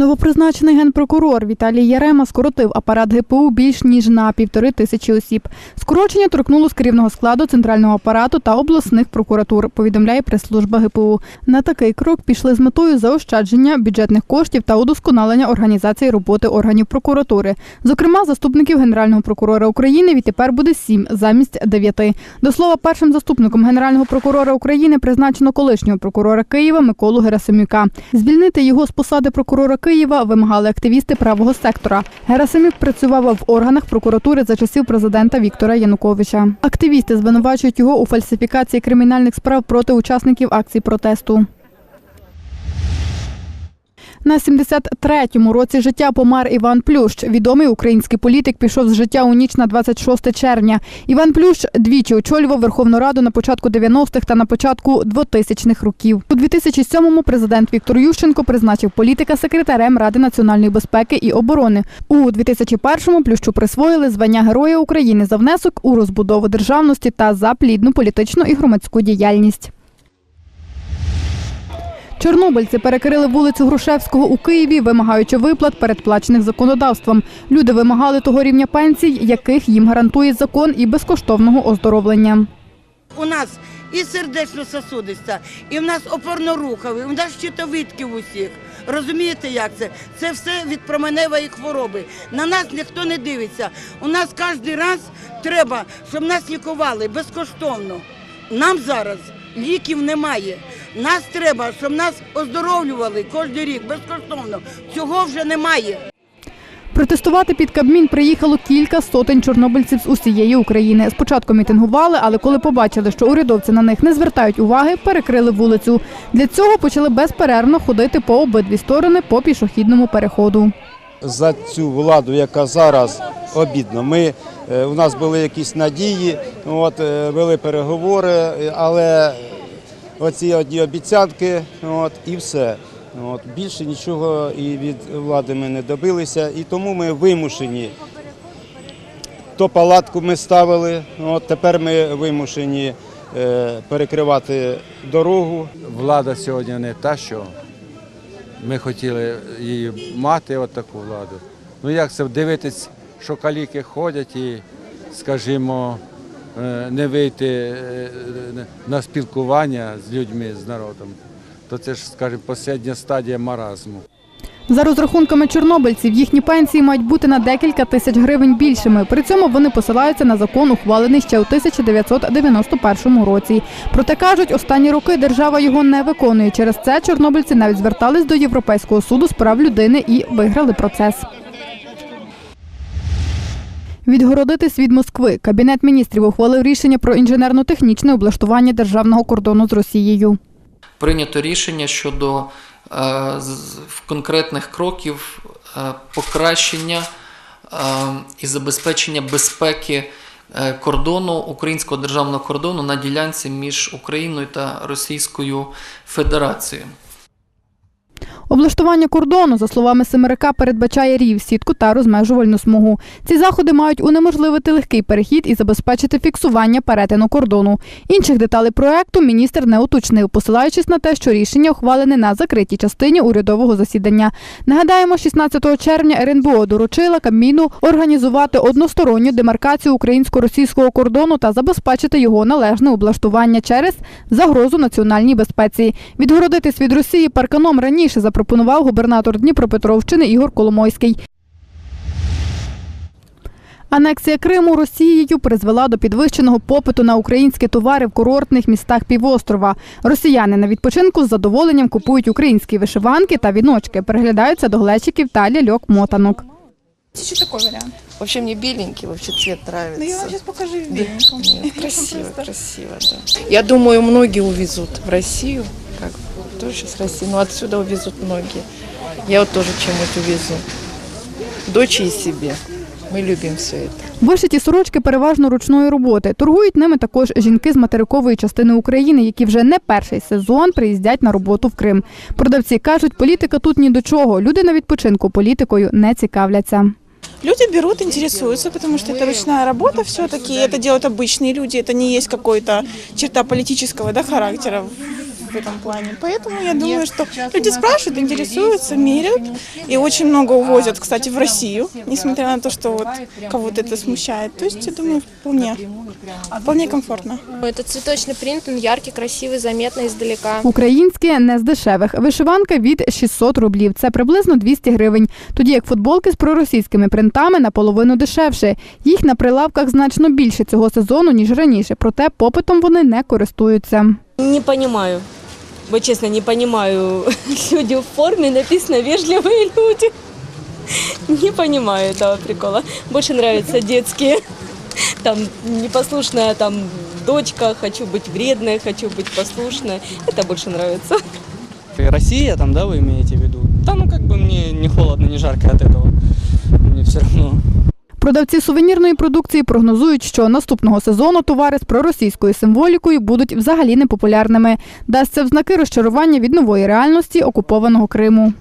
Новопризначений генпрокурор Віталій Ярема скоротив апарат ГПУ більш ніж на півтори тисячі осіб. Скорочення торкнуло з керівного складу центрального апарату та обласних прокуратур. Повідомляє прес-служба ГПУ. На такий крок пішли з метою заощадження бюджетних коштів та удосконалення організації роботи органів прокуратури. Зокрема, заступників генерального прокурора України відтепер буде сім замість дев'яти. До слова, першим заступником генерального прокурора України призначено колишнього прокурора Києва Миколу Герасимюка. Звільнити його з посади прокурора Києва вимагали активісти правого сектора. Герасимюк працював в органах прокуратури за часів президента Віктора Януковича. Активісти звинувачують його у фальсифікації кримінальних справ проти учасників акцій протесту. На 73-му році життя помер Іван Плющ. Відомий український політик пішов з життя у ніч на 26 червня. Іван Плющ двічі очолював Верховну Раду на початку 90-х та на початку 2000-х років. У 2007-му президент Віктор Ющенко призначив політика секретарем Ради національної безпеки і оборони. У 2001-му Плющу присвоїли звання Героя України за внесок у розбудову державності та за плідну політичну і громадську діяльність. Чорнобильці перекрили вулицю Грушевського у Києві, вимагаючи виплат, передплачених законодавством. Люди вимагали того рівня пенсій, яких їм гарантує закон і безкоштовного оздоровлення. У нас і сердечно-сосудиста, і в нас опорно-руховий, у нас щитовидки в усіх. Розумієте, як це? Це все від променевої хвороби. На нас ніхто не дивиться. У нас кожен раз треба, щоб нас лікували безкоштовно. Нам зараз ліків немає. Нас треба, щоб нас оздоровлювали кожен рік безкоштовно. Цього вже немає. Протестувати під Кабмін приїхало кілька сотень чорнобильців з усієї України. Спочатку мітингували, але коли побачили, що урядовці на них не звертають уваги, перекрили вулицю. Для цього почали безперервно ходити по обидві сторони по пішохідному переходу. за цю владу, яка зараз обідно. Ми, е, у нас були якісь надії, от, е, вели переговори, е, але оці одні обіцянки от, і все. От, більше нічого і від влади ми не добилися, і тому ми вимушені. То палатку ми ставили, от, тепер ми вимушені е, перекривати дорогу. влада сьогодні не та, що ми хотіли її мати, от таку владу. Ну як це дивитись, що каліки ходять і, скажімо, не вийти е, на спілкування з людьми, з народом, то це ж, скажімо, остання стадія маразму. За розрахунками чорнобильців, їхні пенсії мають бути на декілька тисяч гривень більшими. При цьому вони посилаються на закон, ухвалений ще у 1991 році. Проте кажуть, останні роки держава його не виконує. Через це чорнобильці навіть звертались до Європейського суду з прав людини і виграли процес. Відгородитись від Москви. Кабінет міністрів ухвалив рішення про інженерно-технічне облаштування державного кордону з Росією. прийнято рішення щодо е, конкретних кроків е, покращення е, і забезпечення безпеки е, кордону українського державного кордону на ділянці між Україною та Російською Федерацією. Облаштування кордону, за словами Семерика, передбачає рів, сітку та розмежувальну смугу. Ці заходи мають унеможливити легкий перехід і забезпечити фіксування перетину кордону. Інших деталей проекту міністр не уточнив, посилаючись на те, що рішення ухвалене на закритій частині урядового засідання. Нагадаємо, 16 червня РНБО доручила Кабміну організувати односторонню демаркацію українсько-російського кордону та забезпечити його належне облаштування через загрозу національній безпеці. Відгородитись від Росії парканом раніше запропонував губернатор Дніпропетровщини Ігор Коломойський. Анексія Криму Росією призвела до підвищеного попиту на українські товари в курортних містах півострова. Росіяни на відпочинку з задоволенням купують українські вишиванки та віночки, переглядаються до глечиків та ляльок мотанок. Еще такой вариант. Вообще мне беленький вообще цвет нравится. Ну, я вам сейчас покажу в Да, нет, красиво, красиво, да. Я думаю, многие увезут в Россию, как бы, тоже сейчас Россия, но отсюда увезут многие. Я вот тоже чем-нибудь увезу. Дочь и себе. Мы любим все это. Вишиті сорочки переважно ручної роботи. Торгують ними також жінки з материкової частини України, які вже не перший сезон приїздять на роботу в Крим. Продавці кажуть, політика тут ні до чого. Люди на відпочинку політикою не цікавляться. Люди берут, интересуются, потому что это ручная работа все-таки. Это делают обычные люди. Это не есть какой-то черта политического да, характера в этом плане. Поэтому я думаю, что люди спрашивают, интересуются, меряют. И очень много увозят, кстати, в Россию, несмотря на то, что вот кого-то это смущает. То есть, я думаю, вполне, вполне комфортно. Это цветочный принт, он яркий, красивый, заметный издалека. Українське не з дешевих. Вишиванка від 600 рублів. Це приблизно 200 гривень. Тоді як футболки з проросійськими принтами наполовину дешевше. Їх на прилавках значно більше цього сезону, ніж раніше. Проте попитом вони не користуються. Не понимаю. Вот честно, не понимаю. Люди в форме, написано «вежливые люди». Не понимаю этого прикола. Больше нравятся детские. Там непослушная там дочка, хочу быть вредной, хочу быть послушной. Это больше нравится. И Россия там, да, вы имеете в виду? Да, ну как бы мне не холодно, не жарко от этого. Мне все равно. Продавці сувенірної продукції прогнозують, що наступного сезону товари з проросійською символікою будуть взагалі непопулярними. Дасть це в знаки розчарування від нової реальності окупованого Криму.